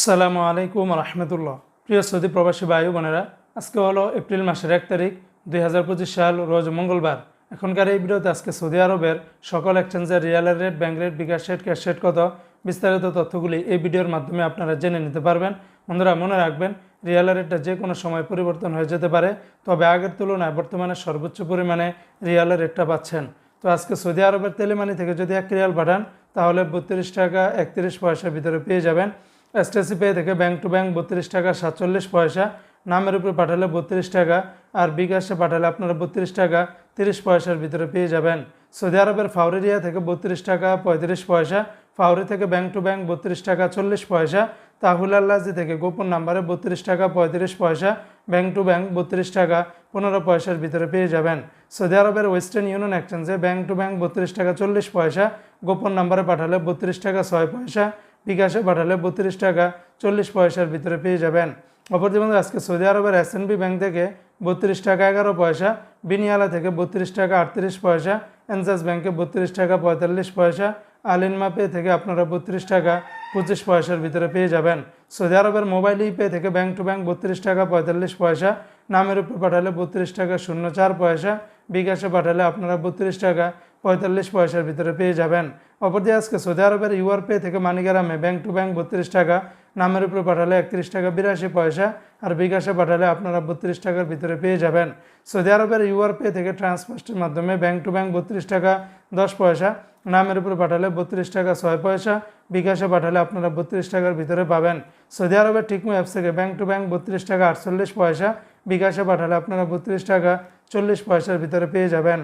আসসালামু আলাইকুম রহমতুল্লাহ। প্রিয় সৌদি প্রবাসী ও বোনেরা, আজকে হলো এপ্রিল মাসের এক তারিখ, দুই হাজার পঁচিশ সাল, রোজ মঙ্গলবার। এখনকার এই ভিডিওতে আজকে সৌদি আরবের সকল এক্সচেঞ্জের রিয়ালের rate bank rate, bKash rate, cash rate কত, বিস্তারিত তথ্যগুলি এই ভিডিওর মাধ্যমে আপনারা জেনে নিতে পারবেন। বন্ধুরা, মনে রাখবেন রিয়ালের রেটটা যে কোনো সময় পরিবর্তন হয়ে যেতে পারে, তবে আগের তুলনায় বর্তমানে সর্বোচ্চ পরিমাণে রিয়ালের রেটটা পাচ্ছেন। তো আজকে সৌদি আরবের তেলেমানি থেকে যদি এক রিয়াল পাঠান, তাহলে বত্রিশ টাকা একত্রিশ পয়সার ভিতরে পেয়ে যাবেন। এসটিসি পে থেকে ব্যাংক টু ব্যাংক বত্রিশ টাকা সাতচল্লিশ পয়সা, নামের উপরে পাঠালে বত্রিশ টাকা আর বিকাশে পাঠালে আপনারা বত্রিশ টাকা তিরিশ পয়সার ভিতরে পেয়ে যাবেন। সৌদি আরবের ফাউরেরিয়া থেকে বত্রিশ টাকা পঁয়ত্রিশ পয়সা ফাউরি থেকে ব্যাংক টু ব্যাংক বত্রিশ টাকা চল্লিশ পয়সা, তাহুল আল্লাজি থেকে গোপন নাম্বারে বত্রিশ টাকা পঁয়ত্রিশ পয়সা ব্যাংক টু ব্যাংক বত্রিশ টাকা পনেরো পয়সার ভিতরে পেয়ে যাবেন। সৌদি আরবের ওয়েস্টার্ন ইউনিয়ন এক্সচেঞ্জে ব্যাংক টু ব্যাংক বত্রিশ টাকা চল্লিশ পয়সা, গোপন নাম্বারে পাঠালে বত্রিশ টাকা ছয় পয়সা বিকাশে পাঠালে বত্রিশ টাকা চল্লিশ পয়সার ভিতরে পেয়ে যাবেন। অপরদিকে আজকে সৌদি আরবের এসএনবি ব্যাংক থেকে বত্রিশ টাকা এগারো পয়সা, বিনিয়ালা থেকে বত্রিশ টাকা আটত্রিশ পয়সা এনসাস ব্যাংকে বত্রিশ টাকা পঁয়তাল্লিশ পয়সা, আলিনমা পে থেকে আপনারা বত্রিশ টাকা পঁচিশ পয়সার ভিতরে পেয়ে যাবেন। সৌদি আরবের মোবাইল ই পে থেকে ব্যাংক টু ব্যাংক বত্রিশ টাকা পঁয়তাল্লিশ পয়সা, নামের উপর পাঠালে বত্রিশ টাকা শূন্য চার পয়সা, বিকাশে পাঠালে আপনারা বত্রিশ টাকা পঁয়তাল্লিশ পয়সার ভিতরে পেয়ে যাবেন। অপরদিকে আজকে সৌদি আরবের ইউআর পে থেকে মানিগ্রামে ব্যাংক টু ব্যাংক বত্রিশ টাকা, নামের উপরে পাঠালে একত্রিশ টাকা, বিরাশি পয়সা আর বিকাশে পাঠালে আপনারা বত্রিশ টাকার ভিতরে পেয়ে যাবেন। সৌদি আরবের ইউআর পে থেকে ট্রান্সফার্স্টের মাধ্যমে ব্যাংক টু ব্যাংক বত্রিশ টাকা, দশ পয়সা, নামের উপরে পাঠালে বত্রিশ টাকা, ছয় পয়সা, বিকাশে পাঠালে আপনারা বত্রিশ টাকার ভিতরে পাবেন। সৌদি আরবের টিকমু অ্যাপস থেকে ব্যাংক টু ব্যাংক বত্রিশ টাকা, আটচল্লিশ পয়সা, বিকাশে পাঠালে আপনারা বত্রিশ টাকা, চল্লিশ পয়সার ভিতরে পেয়ে যাবেন।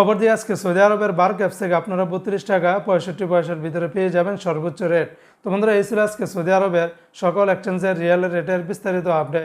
অপরদিকে আজকে সৌদি আরবের বার ক্যাপস থেকে আপনারা বত্রিশ টাকা পঁয়ষট্টি পয়সার ভিতরে পেয়ে যাবেন সর্বোচ্চ রেট তো বন্ধুরা, এই ছিল আজকে সৌদি আরবের সকল এক্সচেঞ্জের রিয়েল রেটের বিস্তারিত আপডেট